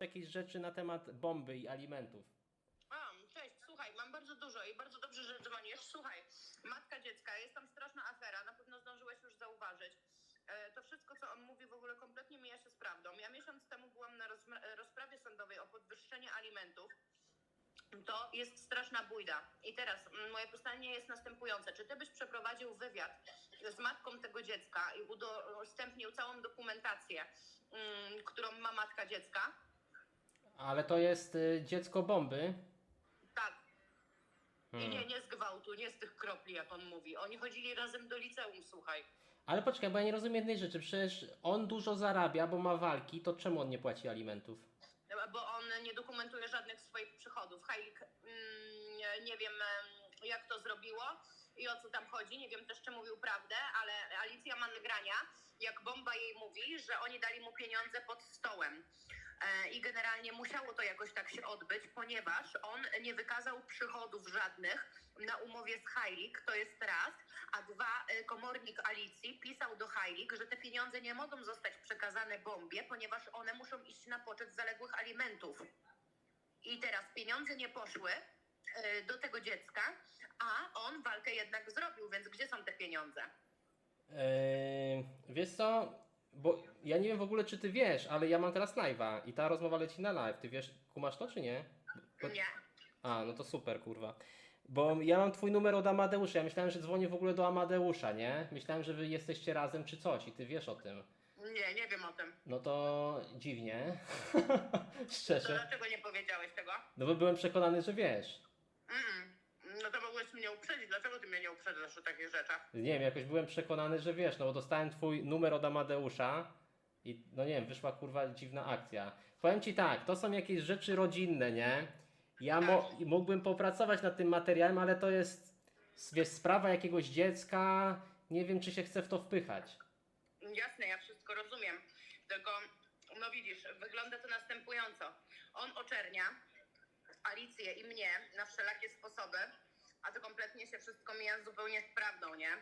jakieś rzeczy na temat bomby i alimentów. A, cześć, słuchaj, mam bardzo dużo i bardzo dobrze, że dzwonisz. Słuchaj, matka dziecka, jest tam straszna afera, na pewno zdążyłeś już zauważyć. E, To wszystko, co on mówi, w ogóle kompletnie mija się z prawdą. Ja miesiąc temu byłam na rozma- rozprawie sądowej o podwyższenie alimentów. To jest straszna bójda. I teraz mm, moje pytanie jest następujące. Czy ty byś przeprowadził wywiad z matką tego dziecka i udostępnił całą dokumentację, mm, którą ma matka dziecka? Ale to jest y, dziecko bomby. Tak, I Hmm. nie, nie z gwałtu, nie z tych kropli, jak on mówi. Oni chodzili razem do liceum, słuchaj. Ale poczekaj, bo ja nie rozumiem jednej rzeczy. Przecież on dużo zarabia, bo ma walki, to czemu on nie płaci alimentów? Bo on nie dokumentuje żadnych swoich przychodów. Hajlik, mm, nie- nie wiem em, jak to zrobiło i o co tam chodzi, nie wiem też czy mówił prawdę, ale Alicja ma nagrania, jak Bomba jej mówi, że oni dali mu pieniądze pod stołem. E, I generalnie musiało to jakoś tak się odbyć, ponieważ on nie wykazał przychodów żadnych na umowie z Hajlik, to jest raz, a dwa, e, komornik Alicji pisał do Hajlik, że te pieniądze nie mogą zostać przekazane bombie, ponieważ one muszą iść na poczet zaległych alimentów. I teraz pieniądze nie poszły e, do tego dziecka, a on walkę jednak zrobił, więc gdzie są te pieniądze? Eee, wiesz co? Bo ja nie wiem w ogóle, czy ty wiesz, ale ja mam teraz live'a i ta rozmowa leci na live. Ty wiesz, kumasz to, czy nie? Bo- Nie. A, no to super, kurwa. Bo ja mam twój numer od Amadeusza. Ja myślałem, że dzwonię w ogóle do Amadeusza, nie? Myślałem, że wy jesteście razem czy coś i ty wiesz o tym. Nie, nie wiem o tym. No to dziwnie. To Szczerze. dlaczego nie powiedziałeś tego? No bo byłem przekonany, że wiesz. Mm. No to mogłeś mnie uprzedzić. Dlaczego ty mnie nie uprzedzasz o takich rzeczach? Nie wiem, jakoś byłem przekonany, że wiesz, no bo dostałem twój numer od Amadeusza i no nie wiem, wyszła kurwa dziwna akcja. Powiem ci tak, to są jakieś rzeczy rodzinne, nie? Ja mo- i mógłbym popracować nad tym materiałem, ale to jest wiesz, sprawa jakiegoś dziecka. Nie wiem, czy się chcę w to wpychać. Jasne, ja wszystko rozumiem. Tylko, no widzisz, wygląda to następująco. On oczernia Alicję i mnie na wszelakie sposoby, się wszystko mija zupełnie z prawdą, nie?